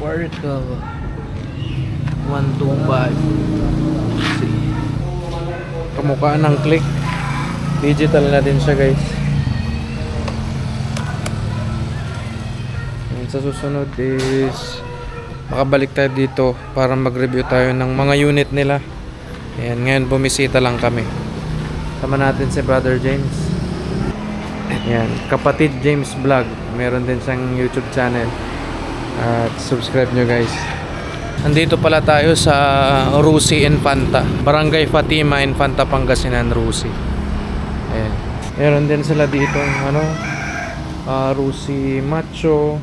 Sparkle 125 Kamukha ng click Digital na din siya guys And sa susunod is makabalik tayo dito para mag-review tayo ng mga unit nila. Ayan, ngayon bumisita lang kami. Sama natin si Brother James. Ayan, kapatid James Vlog. Meron din siyang YouTube channel. At subscribe nyo guys. Andito pala tayo sa Rusi Infanta. Barangay Fatima, Infanta, Pangasinan, Rusi. Ayan. Meron din sila dito ano, ah, Rusi Macho,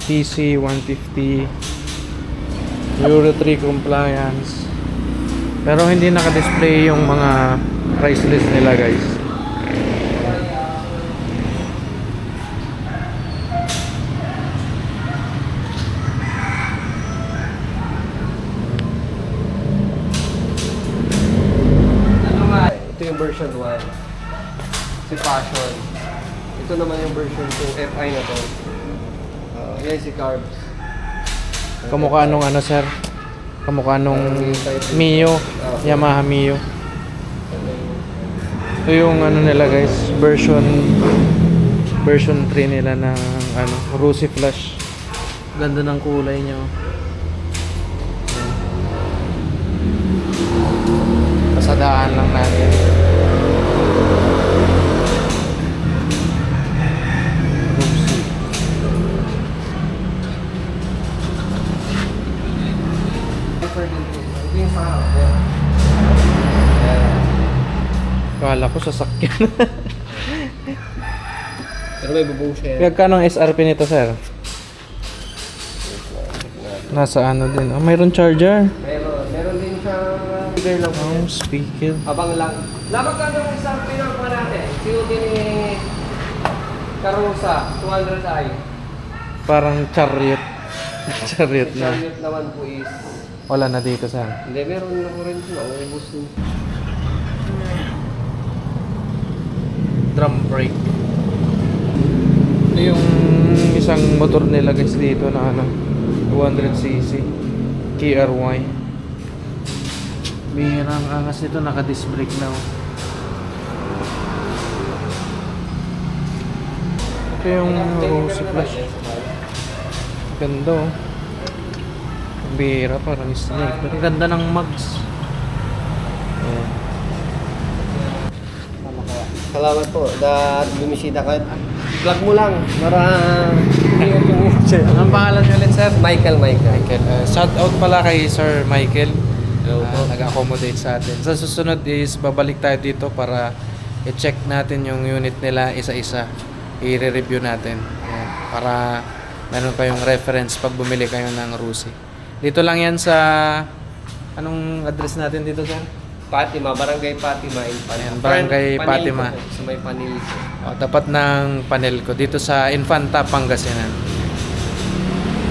TC 150, Euro 3 compliance. Pero hindi naka-display yung mga price list nila guys. Ano nga, ito yung version 1. Si Passion. Ito naman yung version 2, FI na to. Uh, yan si Carbs. Kamukha nung ano sir? Kamukha nung Mio, Yamaha Mio. Ito yung ano nila guys, version version 3 nila ng ano, Rusi Flash. Ganda ng kulay niya. oh. Pasadaan lang natin. Din po. Ito yung. Ayan. Kala ko sasakyan. Pero may bubong siya. yan. Kagkano ang SRP nito sir? Nasa ano din. Oh, mayroon charger. Meron. Meron din siyang figure lang. Oh, speaker. Abang lang. Labag ka ng isang pinakakuha natin. COD ni Carusa, 200i. Parang chariot. chariot na. Chariot naman po is... Wala na dito sir. Hindi, meron na po rin po. Ubus din. Drum brake. Ito yung isang motor nila guys dito na ano. 200cc. KRY. Bihira ang angas nito. Naka-disc brake na. oh. Ito yung Rosy Flash. Ganda oh. Bihira parang snake. Ang ganda ng mugs. Ayan. Salamat po. Dahil bumisita ka. Vlog mo lang para Anong pangalan niyo ulit sir? Michael, Michael. Michael. Uh, shout out pala kay Sir Michael. Hello po. nag-accommodate sa atin. Sa susunod is babalik tayo dito para i-check natin yung unit nila isa-isa. I-review natin. Ayan. Para meron kayong reference pag bumili kayo ng Rusi. Dito lang yan sa... Anong address natin dito sir? Fatima, Barangay Fatima. Infanta. Ayan, Barangay Panil Fatima. po, Sa may panil po. O, tapat ng panel ko. Dito sa Infanta, Pangasinan.